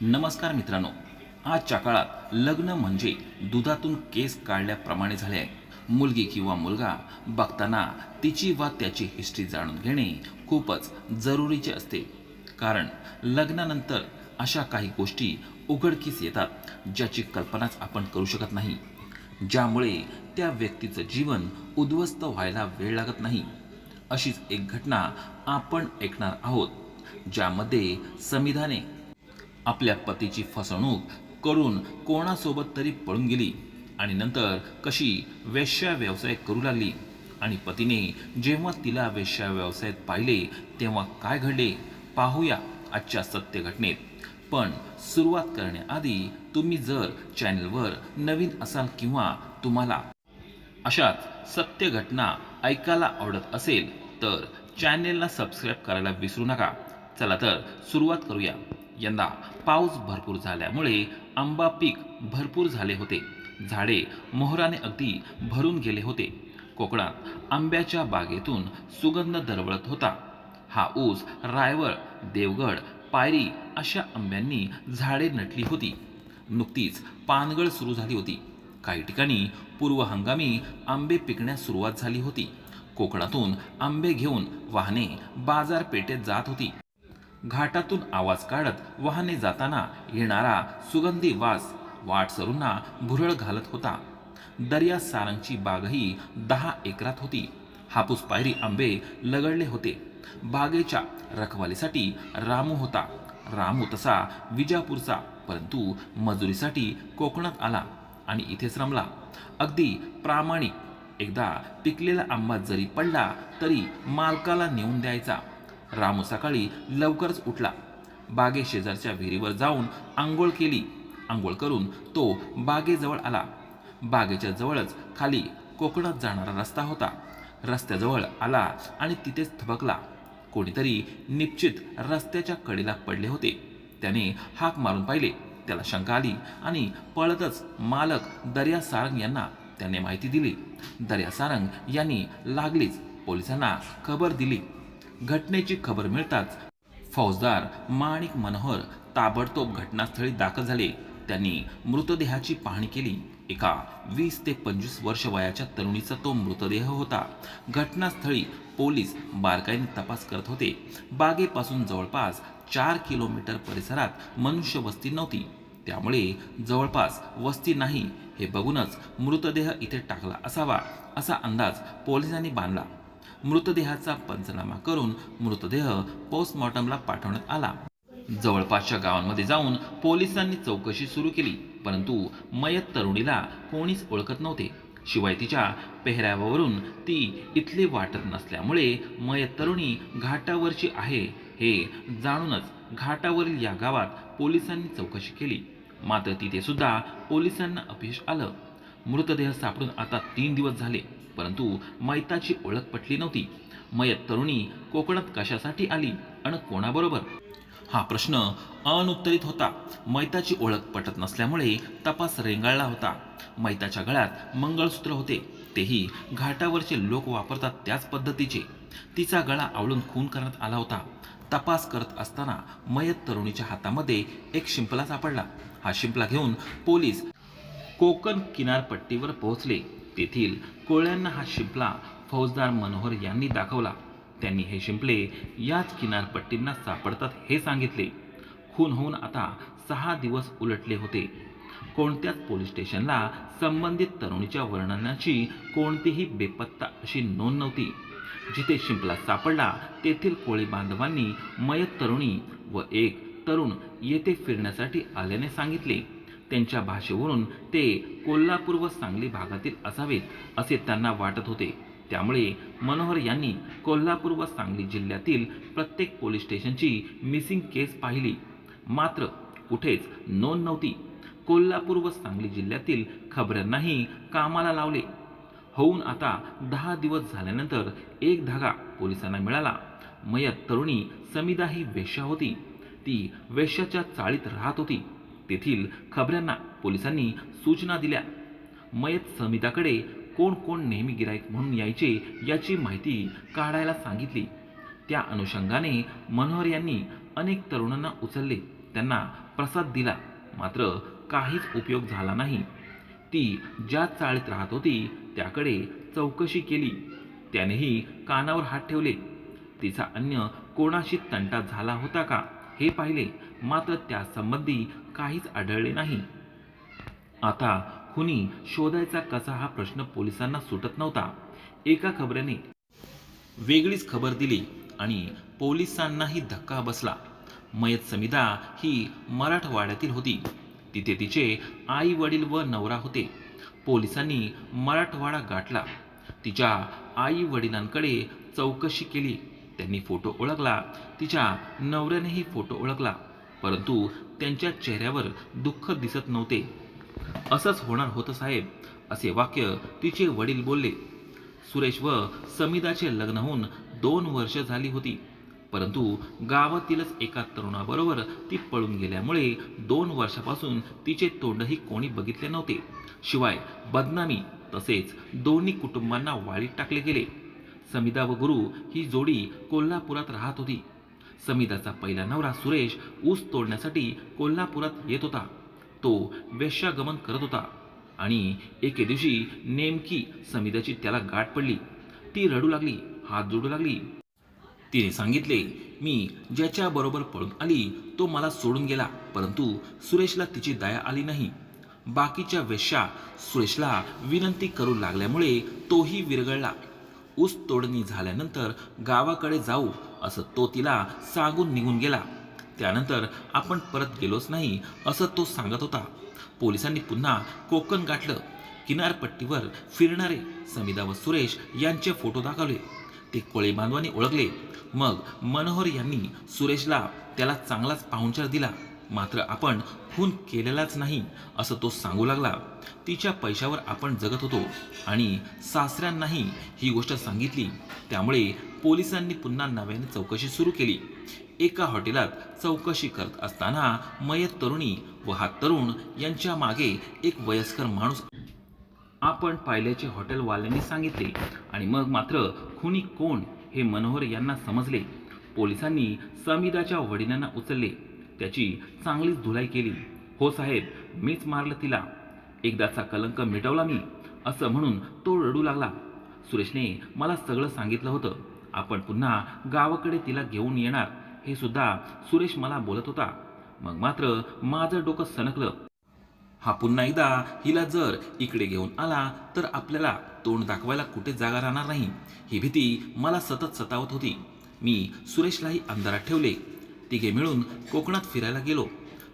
नमस्कार मित्रांनो. आजच्या काळात लग्न म्हणजे दुधातून केस काढल्याप्रमाणे झाले आहे. मुलगी किंवा मुलगा बघताना तिची वा त्याची हिस्ट्री जाणून घेणे खूपच जरुरीचे असते. कारण लग्नानंतर अशा काही गोष्टी उघडकीस येतात ज्याची कल्पनाच आपण करू शकत नाही. ज्यामुळे त्या व्यक्तीचं जीवन उद्ध्वस्त व्हायला वेळ लागत नाही. अशीच एक घटना आपण ऐकणार आहोत ज्यामध्ये संविधाने आपल्या पतीची फसवणूक करून कोणासोबत तरी पळून गेली आणि नंतर कशी वेश्या व्यवसाय करू लागली आणि पतीने जेव्हा तिला वेश्या व्यवसायात पाहिले तेव्हा काय घडले? पाहूया आजच्या सत्य घटनेत पण सुरुवात करण्याआधी तुम्ही जर चॅनलवर नवीन असाल किंवा तुम्हाला अशाच सत्य घटना ऐकायला आवडत असेल तर चॅनेलला सबस्क्राईब करायला विसरू नका. चला तर सुरुवात करूया. यंदा पाऊस भरपूर झाल्यामुळे आंबा पीक भरपूर झाले होते. झाडे मोहराने अगदी भरून गेले होते. कोकणात आंब्याच्या बागेतून सुगंध दरवळत होता. हा ऊस रायवळ देवगड पायरी अशा आंब्यांनी झाडे नटली होती. नुकतीच पानगळ सुरू झाली होती. काही ठिकाणी पूर्व हंगामी आंबे पिकण्यास सुरुवात झाली होती. कोकणातून आंबे घेऊन वाहने बाजारपेठेत जात होती. घाटातून आवाज काढत वाहने जाताना येणारा सुगंधी वास वाटसरूंना भुरळ घालत होता. दर्या सारंगची बागही दहा एकरात होती. हापूस पायरी आंबे लगडले होते. बागेच्या रखवालीसाठी रामू होता. रामू तसा विजापूरचा परंतु मजुरीसाठी कोकणात आला आणि इथेच रमला. अगदी प्रामाणिक एकदा पिकलेला आंबा जरी पडला तरी मालकाला नेऊन द्यायचा. रामू सकाळी लवकरच उठला. बागे शेजारच्या विहिरीवर जाऊन आंघोळ केली. आंघोळ करून तो बागेजवळ आला. बागेच्या जवळच खाली कोकणात जाणारा रस्ता होता. रस्त्याजवळ आला आणि तिथेच थबकला. कोणीतरी निश्चित रस्त्याच्या कडेला पडले होते. त्याने हाक मारून पाहिले. त्याला शंका आली आणि पळतच मालक दर्या सारंग यांना त्याने माहिती दिली. दर्या सारंग यांनी लागलीच. पोलिसांना खबर दिली. घटनेची खबर मिळताच फौजदार माणिक मनोहर ताबडतोब घटनास्थळी दाखल झाले. त्यांनी मृतदेहाची पाहणी केली. एका वीस ते पंचवीस वर्ष वयाच्या तरुणीचा तो मृतदेह होता. घटनास्थळी पोलीस बारकाईने तपास करत होते. बागेपासून जवळपास चार किलोमीटर परिसरात मनुष्य वस्ती नव्हती. त्यामुळे जवळपास वस्ती नाही हे बघूनच मृतदेह इथे टाकला असावा असा अंदाज पोलिसांनी बांधला. मृतदेहाचा पंचनामा करून मृतदेह पोस्टमॉर्टमला पाठवण्यात आला. जवळपासच्या गावांमध्ये जाऊन पोलिसांनी चौकशी सुरू केली परंतु मयत तरुणीला कोणीच ओळखत नव्हते. शिवाय तिच्या पेहरावावरून ती इथली वाटत नसल्यामुळे मयत तरुणी घाटावरची आहे हे जाणूनच घाटावरील या गावात पोलिसांनी चौकशी केली. मात्र तिथे सुद्धा पोलिसांना अपयश आलं. मृतदेह सापडून आता तीन दिवस झाले. परंतु मैताची ओळख पटली नव्हती. मयत तरुणी कोकणात कशासाठी आली आणि कोणाबरोबर? हा प्रश्न अनुत्तरित होता. मैताची ओळख पटत नसल्यामुळे तपास रेंगाळला होता. मैताच्या गळ्यात मंगळसूत्र होते. तेही घाटावरचे लोक वापरतात त्याच पद्धतीचे. तिचा गळा आवळून खून करण्यात आला होता. तपास करत असताना मयत तरुणीच्या हातामध्ये एक शिंपला सापडला. हा शिंपला घेऊन पोलीस कोकण किनारपट्टीवर पोहोचले. तेथील कोळ्यांना हा शिंपला फौजदार मनोहर यांनी दाखवला. त्यांनी हे शिंपले याच किनारपट्टींना सापडतात हे सांगितले. खून होऊन आता सहा दिवस उलटले होते. कोणत्याच पोलीस स्टेशनला संबंधित तरुणीच्या वर्णनाची कोणतीही बेपत्ता अशी नोंद नव्हती. जिथे शिंपला सापडला तेथील कोळी बांधवांनी मयत तरुणी व एक तरुण येथे फिरण्यासाठी आल्याने सांगितले. त्यांच्या भाषेवरून ते कोल्हापूर व सांगली भागातील असावेत असे त्यांना वाटत होते. त्यामुळे मनोहर यांनी कोल्हापूर व सांगली जिल्ह्यातील प्रत्येक पोलीस स्टेशनची मिसिंग केस पाहिली. मात्र कुठेच नोंद नव्हती. कोल्हापूर व सांगली जिल्ह्यातील खबरांनाही कामाला लावले. होऊन आता दहा दिवस झाल्यानंतर एक धागा पोलिसांना मिळाला. मयत तरुणी समिदा ही वेश्या होती. ती वेश्याच्या चाळीत राहत होती. तेथील खबऱ्यांना पोलिसांनी सूचना दिल्या. मयत समिताकडे कोण कोण नेहमी गिराईक म्हणून यायचे याची माहिती काढायला सांगितली. त्या अनुषंगाने मनोहर यांनी अनेक तरुणांना उचलले. त्यांना प्रसाद दिला. मात्र काहीच उपयोग झाला नाही. ती ज्या चाळीत राहत होती त्याकडे चौकशी केली. त्यानेही कानावर हात ठेवले. तिचा अन्य कोणाशी तंटा झाला होता का हे पाहिले. मात्र त्यासंबंधी काहीच आढळले नाही. आता खुनी शोधायचा कसा हा प्रश्न पोलिसांना सुटत नव्हता. एका खबरेने वेगळीच खबर दिली आणि पोलिसांनाही धक्का बसला. मयत समिदा ही मराठवाड्यातील होती. तिथे तिचे आई वडील व नवरा होते. पोलिसांनी मराठवाडा गाठला. तिच्या आई वडिलांकडे चौकशी केली. त्यांनी फोटो ओळखला. तिच्या नवऱ्यानेही फोटो ओळखला. परंतु त्यांच्या चेहऱ्यावर दुःख दिसत नव्हते. असंच होणार होतं साहेब असे वाक्य तिचे वडील बोलले. सुरेश व समिदाचे लग्न होऊन दोन वर्ष झाली होती. परंतु गावातीलच एका तरुणाबरोबर ती पळून गेल्यामुळे दोन वर्षापासून तिचे तोंडही कोणी बघितले नव्हते. शिवाय बदनामी तसेच दोन्ही कुटुंबांना वाळीत टाकले गेले. समिदा व गुरु ही जोडी कोल्हापुरात राहत होती. समीदाचा पहिला नवरा सुरेश ऊस तोडण्यासाठी कोल्हापुरात येत होता. तो वेश्यागमन करत होता आणि एके दिवशी नेमकी समीदाची त्याला गाठ पडली. ती रडू लागली हात जोडू लागली. तिने सांगितले मी ज्याच्याबरोबर पळून आली तो मला सोडून गेला परंतु सुरेशला तिची दया आली नाही. बाकीच्या वेश्या सुरेशला विनंती करू लागल्यामुळे तोही विरगळला. ऊस तोडणी झाल्यानंतर गावाकडे जाऊ असं तो तिला सांगून निघून गेला. त्यानंतर आपण परत गेलोच नाही असं तो सांगत होता. पोलिसांनी पुन्हा कोकण गाठलं. किनारपट्टीवर फिरणारे समिदा व सुरेश यांचे फोटो दाखवले. ते कोळी बांधवांनी ओळखले. मग मनोहर यांनी सुरेशला त्याला चांगलाच पाहुणचार दिला. मात्र आपण खून केलेलाच नाही असं तो सांगू लागला. तिच्या पैशावर आपण जगत होतो आणि सासऱ्यांनाही ही गोष्ट सांगितली. त्यामुळे पोलिसांनी पुन्हा नव्याने चौकशी सुरू केली. एका हॉटेलात चौकशी करत असताना मयत तरुणी व हा तरुण यांच्या मागे एक वयस्कर माणूस आपण पाहिल्याचे हॉटेलवाल्यांनी सांगितले आणि मग मात्र खुनी कोण हे मनोहर यांना समजले. पोलिसांनी समिदाच्या वडिलांना उचलले. त्याची चांगलीच धुलाई केली. हो साहेब मीच मारलं तिला. एकदाचा कलंक मिटवला मी. असं म्हणून तो रडू लागला. सुरेशने मला सगळं सांगितलं होतं. आपण पुन्हा गावाकडे तिला घेऊन येणार हे सुद्धा सुरेश मला बोलत होता. मग मात्र माझं डोकं सणकलं. हा पुन्हा एकदा हिला जर इकडे घेऊन आला तर आपल्याला तोंड दाखवायला कुठे जागा राहणार नाही. ही भीती मला सतत सतावत होती. मी सुरेशलाही अंधारात ठेवले. तिघे मिळून कोकणात फिरायला गेलो.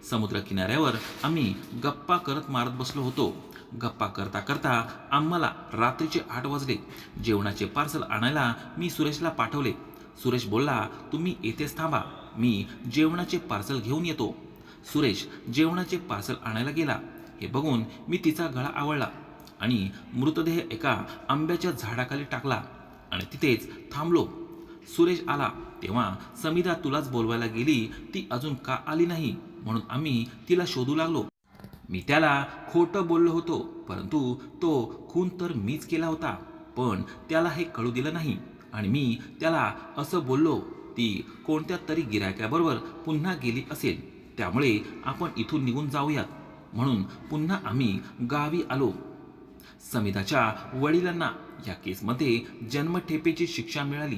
समुद्र किनाऱ्यावर आम्ही गप्पा करत मारत बसलो होतो. गप्पा करता करता आम्हाला रात्रीचे आठ वाजले. जेवणाचे पार्सल आणायला मी सुरेशला पाठवले. सुरेश बोलला तुम्ही येथेच थांबा. मी जेवणाचे पार्सल घेऊन येतो. सुरेश जेवणाचे पार्सल आणायला गेला. हे बघून मी तिचा गळा आवळला आणि मृतदेह एका आंब्याच्या झाडाखाली टाकला आणि तिथेच थांबलो. सुरेश आला. तेव्हा समीदा तुलाच बोलवायला गेली. ती अजून का आली नाही? म्हणून आम्ही तिला शोधू लागलो. मी त्याला खोटं बोललो होतो परंतु तो खून तर मीच केला होता पण त्याला हे कळू दिलं नाही. आणि मी त्याला असं बोललो ती कोणत्या तरी गिरायकाबरोबर पुन्हा गेली असेल त्यामुळे आपण इथून निघून जाऊयात. म्हणून पुन्हा आम्ही गावी आलो. समिताच्या वडिलांना या केसमध्ये जन्मठेपेची शिक्षा मिळाली.